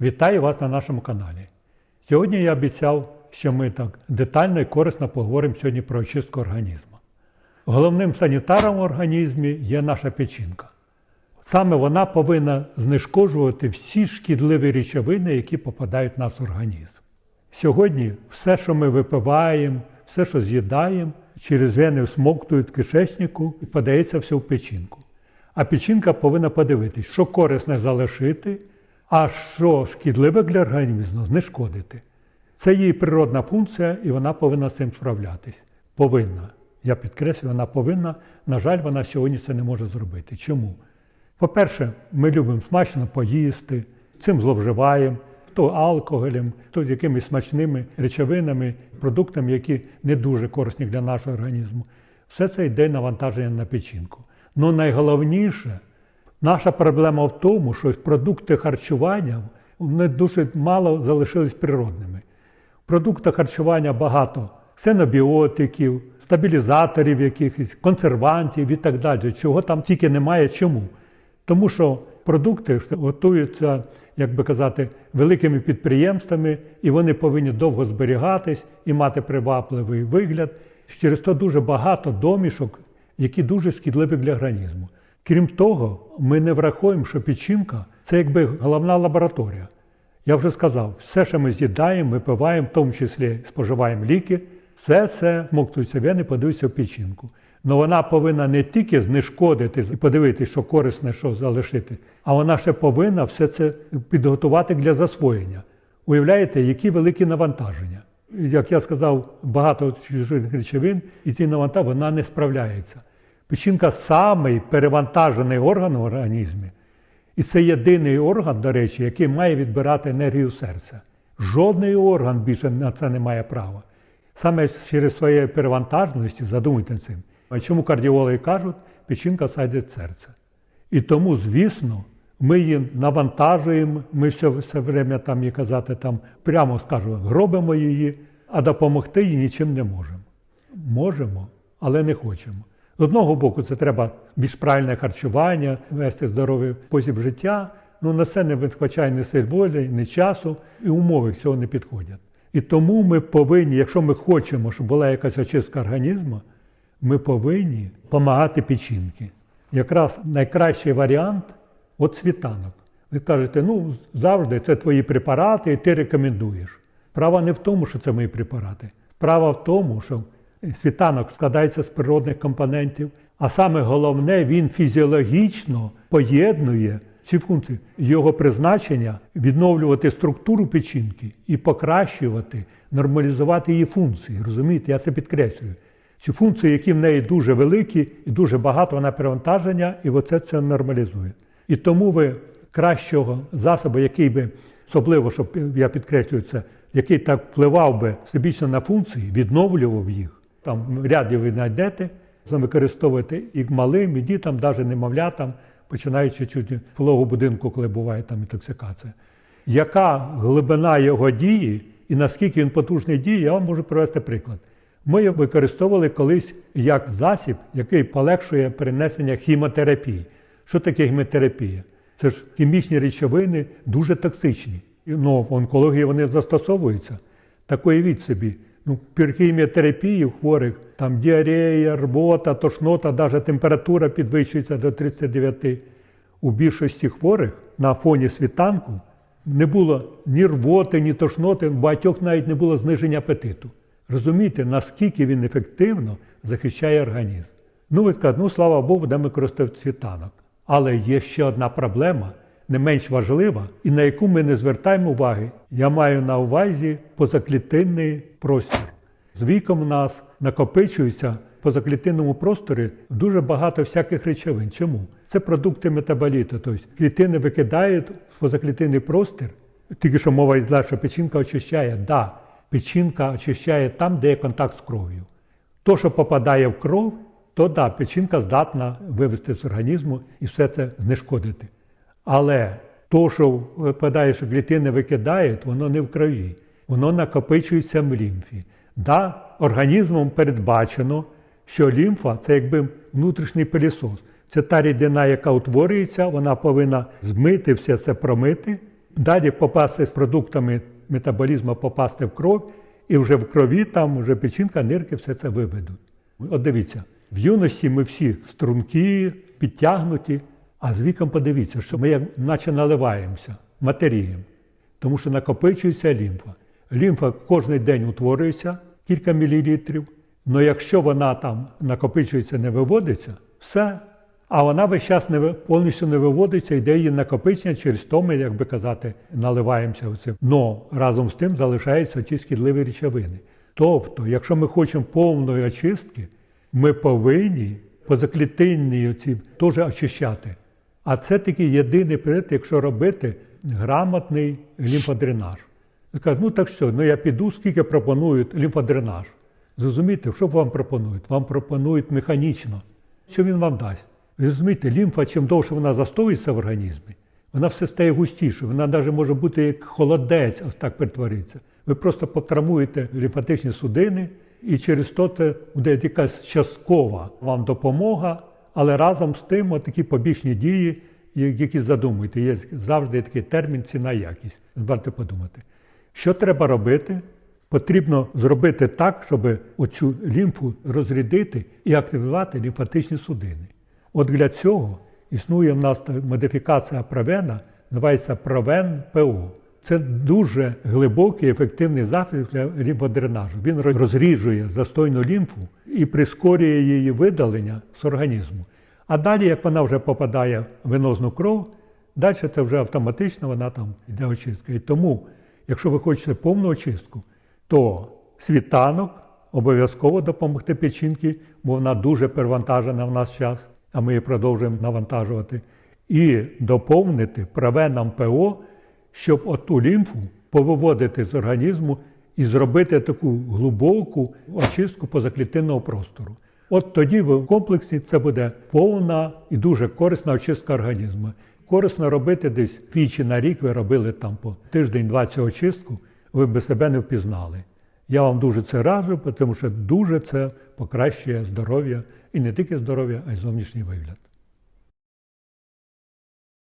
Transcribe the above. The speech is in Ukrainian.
Вітаю вас на нашому каналі. Сьогодні я обіцяв, що ми так детально і корисно поговоримо сьогодні про очистку організму. Головним санітаром в організмі є наша печінка. Саме вона повинна знешкоджувати всі шкідливі речовини, які попадають в наш організм. Сьогодні все, що ми випиваємо, все, що з'їдаємо, через вени всмоктують в кишечнику і подається все в печінку. А печінка повинна подивитись, що корисне залишити, а що шкідливе для організму знешкодити. Це її природна функція, і вона повинна з цим справлятись. Повинна. Я підкреслюю, вона повинна. На жаль, вона сьогодні це не може зробити. Чому? По-перше, ми любимо смачно поїсти, цим зловживаємо, то алкоголем, то якимись смачними речовинами, продуктами, які не дуже корисні для нашого організму. Все це йде навантаження на печінку. Ну найголовніше, наша проблема в тому, що продукти харчування вони дуже мало залишились природними. В продуктах харчування багато ксенобіотиків, стабілізаторів якихось, консервантів і так далі. Чого там тільки немає. Чому? Тому що продукти готуються, як би казати, великими підприємствами, і вони повинні довго зберігатись і мати привабливий вигляд. Через то дуже багато домішок, які дуже шкідливі для організму. Крім того, ми не враховуємо, що печінка це якби головна лабораторія. Я вже сказав, все, що ми з'їдаємо, випиваємо, в тому числі споживаємо ліки, все це смоктується вени, подивиться в печінку. Але вона повинна не тільки знешкодити і подивитися, що корисне, що залишити, а вона ще повинна все це підготувати для засвоєння. Уявляєте, які великі навантаження. Як я сказав, багато чужих речовин, і ці навантаження вона не справляється. Печінка самий перевантажений орган в організмі. І це єдиний орган, до речі, який має відбирати енергію серця. Жодний орган більше на це не має права. Саме через своєї перевантаженості, задумайте цим. А чому кардіологи кажуть, печінка сайдить серце. І тому, звісно, ми її навантажуємо, ми все, все время там і казати, там, прямо скажу, гробимо її, а допомогти їй нічим не можемо. Можемо, але не хочемо. З одного боку, це треба більш правильне харчування, вести здоровий спосіб життя. Ну на це не вистачає ні сил волі, ні часу, і умови цього не підходять. І тому ми повинні, якщо ми хочемо, щоб була якась очистка організму, ми повинні допомагати печінки. Якраз найкращий варіант от світанок. Ви кажете, ну завжди це твої препарати, і ти рекомендуєш. Справа не в тому, що це мої препарати. Справа в тому, що світанок складається з природних компонентів, а саме головне, він фізіологічно поєднує ці функції. Його призначення відновлювати структуру печінки і покращувати, нормалізувати її функції. Розумієте, я це підкреслюю. Ці функції, які в неї дуже великі і дуже багато, вона перевантаження, і оце це нормалізує. І тому ви кращого засобу, який би, особливо, щоб я підкреслюю це, який так впливав би всебічно на функції, відновлював їх. Там ряді ви знайдете, використовуєте і малим, і дітям, навіть немовлятам, починаючи чуть пологу будинку, коли буває там інтоксикація. Яка глибина його дії і наскільки він потужний діє, я вам можу привести приклад. Ми його використовували колись як засіб, який полегшує перенесення хімотерапії. Що таке хімотерапія? Це ж хімічні речовини дуже токсичні. Ну, в онкології вони застосовуються. Так уявіть собі, ну, при хіміотерапії у хворих там діарея, рвота, тошнота, навіть температура підвищується до 39. У більшості хворих на фоні світанку не було ні рвоти, ні тошноти, в багатьох навіть не було зниження апетиту. Розумієте, наскільки він ефективно захищає організм. Ну, ви скажете, ну слава Богу, будемо використовувати світанок. Але є ще одна проблема, не менш важлива, і на яку ми не звертаємо уваги. Я маю на увазі позаклітинний простір. З віком у нас накопичується в позаклітинному просторі дуже багато всяких речовин. Чому? Це продукти метаболіту. Тобто клітини викидають в позаклітинний простір, тільки що мова йде, що печінка очищає. Да, печінка очищає там, де є контакт з кров'ю. То, що попадає в кров, то да, печінка здатна вивести з організму і все це знешкодити. Але то, що випадає, що клітини викидають, воно не в крові, воно накопичується в лімфі. Да, організмом передбачено, що лімфа це якби внутрішній пилісос. Це та рідина, яка утворюється, вона повинна змити все це промити Далі попасти з продуктами метаболізму, попасти в кров, і вже в крові там вже печінка, нирки, все це виведуть. От дивіться, в юності ми всі стрункі, підтягнуті, а з віком подивіться, що ми як наче наливаємося, матерієм, тому що накопичується лімфа. Лімфа кожен день утворюється кілька мілілітрів, але якщо вона там накопичується, не виводиться, все. А вона весь час не повністю не виводиться, йде її накопичення через то ми, як би казати, наливаємося в. Но разом з тим залишаються ті шкідливі речовини. Тобто, якщо ми хочемо повної очистки, ми повинні позаклітинні ці теж очищати. А це такий єдиний прioritет, якщо робити грамотний лімфодренаж. Скажуть, ну так що, ну я піду, скільки пропонують лімфодренаж. Зрозумієте, що вам пропонують? Вам пропонують механічно. Що він вам дасть? Ви розумієте, лімфа, чим довше вона застоюється в організмі, вона все стає густішою. Вона навіть може бути як холодець, ось так перетвориться. Ви просто потравмуєте лімфатичні судини, і через то це буде якась часткова вам допомога, але разом з тим такі побічні дії, які задумуєте. Є завжди такий термін ціна якість. Варто подумати. Що треба робити? Потрібно зробити так, щоб оцю лімфу розрядити і активувати лімфатичні судини. От для цього існує в нас модифікація провена, називається провен ПО. Це дуже глибокий ефективний захід для лімфодренажу. Він розріжує застойну лімфу і прискорює її видалення з організму. А далі, як вона вже попадає в венозну кров, далі це вже автоматично вона там йде очистка. І тому, якщо ви хочете повну очистку, то світанок обов'язково допомогти печінки, бо вона дуже перевантажена в нас час, а ми її продовжуємо навантажувати. І доповнити правеном ПО, щоб оту лімфу повиводити з організму і зробити таку глибоку очистку позаклітинного простору. От тоді в комплексі це буде повна і дуже корисна очистка організму. Корисно робити десь двічі на рік, ви робили там по тиждень-два цю очистку, ви би себе не впізнали. Я вам дуже це раджу, тому що дуже це покращує здоров'я і не тільки здоров'я, а й зовнішній вигляд.